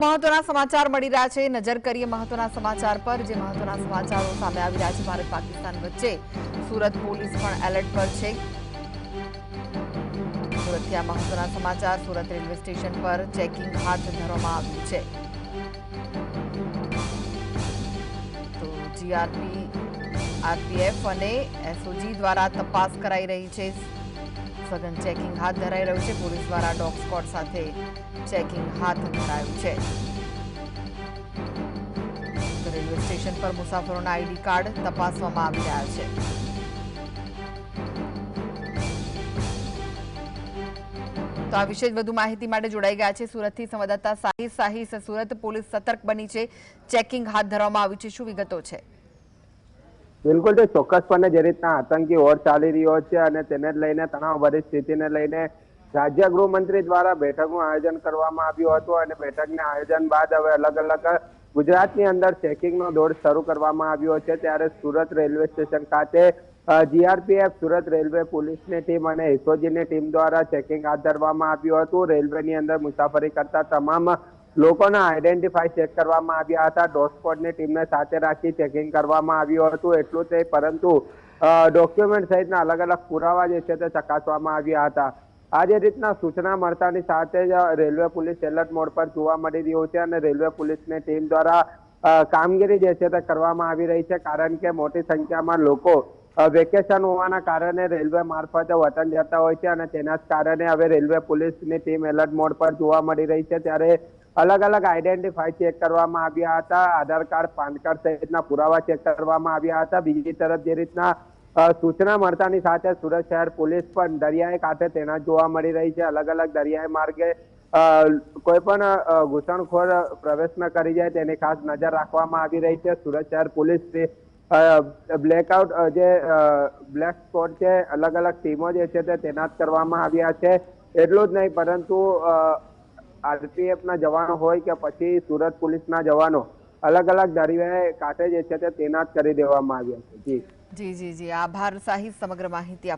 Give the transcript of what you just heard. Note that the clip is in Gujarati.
મહત્વના સમાચાર મળી રહ્યા છે. નજર કરીએ મહત્વના સમાચાર પર, જે મહત્વના સમાચારો સામે આવી રહ્યા છે ભારત પાકિસ્તાન વચ્ચે. સુરત પોલીસ પણ એલર્ટ પર છે. સુરતથી આ મહત્વના સમાચાર સુરત રેલવે સ્ટેશન પર ચેકિંગ હાથ ધરવામાં આવ્યું છે. તો જીઆરપી આરપીએફ અને એસઓજી દ્વારા તપાસ કરાઈ રહી છે. સઘન ચેકિંગ હાથ ધરાઈ રહ્યું છે. પોલીસ દ્વારા ડોગ સ્કોડ સાથે ચેકિંગ હાથ ધરાયું છે. રેલવે સ્ટેશન પર મુસાફરોના આઈડી કાર્ડ તપાસવામાં આવી રહ્યા છે. તો આ વિશે વધુ માહિતી માટે જોડાઈ ગયા છે સુરતથી સંવાદદાતા સાહિસ સાહિસ સુરત પોલીસ સતર્ક બની છે. ચેકિંગ હાથ ધરવામાં આવ્યું છે. શું વિગતો છે? બિલકુલ, તે ચોક્કસપણે જે રીતના આતંકી ઓર ચાલી રહ્યો છે અને તેને લઈને તણાવભરી સ્થિતિને લઈને રાજ્ય ગૃહમંત્રી દ્વારા બેઠકનું આયોજન કરવામાં આવ્યું હતું અને બેઠકના આયોજન બાદ હવે અલગ અલગ ગુજરાતની અંદર ચેકિંગનો દોર શરૂ કરવામાં આવ્યો છે. ત્યારે સુરત રેલવે સ્ટેશન ખાતે જીઆરપીએફ સુરત રેલવે પોલીસની ટીમ અને એસઓજીની ટીમ દ્વારા ચેકિંગ હાથ ધરવામાં આવ્યું હતું. રેલવેની અંદર મુસાફરી કરતા તમામ લોકોના આઈડેન્ટિફાઈ ચેક કરવામાં આવ્યા હતા. ડોસ્કોડની ટીમને સાથે રાખી ચેકિંગ કરવામાં આવ્યું હતું. એટલું તે પરંતુ ડોક્યુમેન્ટ સહિતના અલગ અલગ પુરાવા જે છે તે ચકાસવામાં આવ્યા હતા. આ જે રીતના સૂચના મળતાની સાથે જ રેલવે પોલીસ એલર્ટ મોડ પર જોવા મળી રહ્યું છે અને રેલવે પોલીસની ટીમ દ્વારા કામગીરી જે છે તે કરવામાં આવી રહી છે. કારણ કે મોટી સંખ્યામાં લોકો વેકેશન હોવાના કારણે રેલવે મારફતે વતન જતા હોય છે અને તેના જ કારણે હવે રેલવે પોલીસની ટીમ એલર્ટ મોડ પર જોવા મળી રહી છે. ત્યારે અલગ અલગ આઈડેન્ટિફાઈ ચેક કરવામાં આવ્યા હતા. આધાર કાર્ડ, પાન કાર્ડ સહિતના પુરાવા ચેક કરવામાં આવ્યા હતા. બીજી તરફ જે રીતના સૂચના મળતાની સાથે સુરત શહેર પોલીસ પણ દરિયાઈ કાંઠે તેના જોવા મળી રહી છે. અલગ અલગ દરિયાઈ માર્ગે કોઈ પણ ઘૂસણખોર પ્રવેશ ન કરી જાય તેની ખાસ નજર રાખવામાં આવી રહી છે. સુરત શહેર પોલીસ બ્લેકઆઉટ જે બ્લેક સ્પોટ છે, અલગ અલગ ટીમો જે છે તે તૈનાત કરવામાં આવ્યા છે. એટલું જ નહીં, પરંતુ આરપીએફ ના જવાનો હોય કે પછી સુરત પોલીસના જવાનો અલગ અલગ દરિયાએ કાંઠે જે છે તે તૈનાત કરી દેવામાં આવ્યા છે. જી. જી જી આભાર સાહિત સમગ્ર માહિતી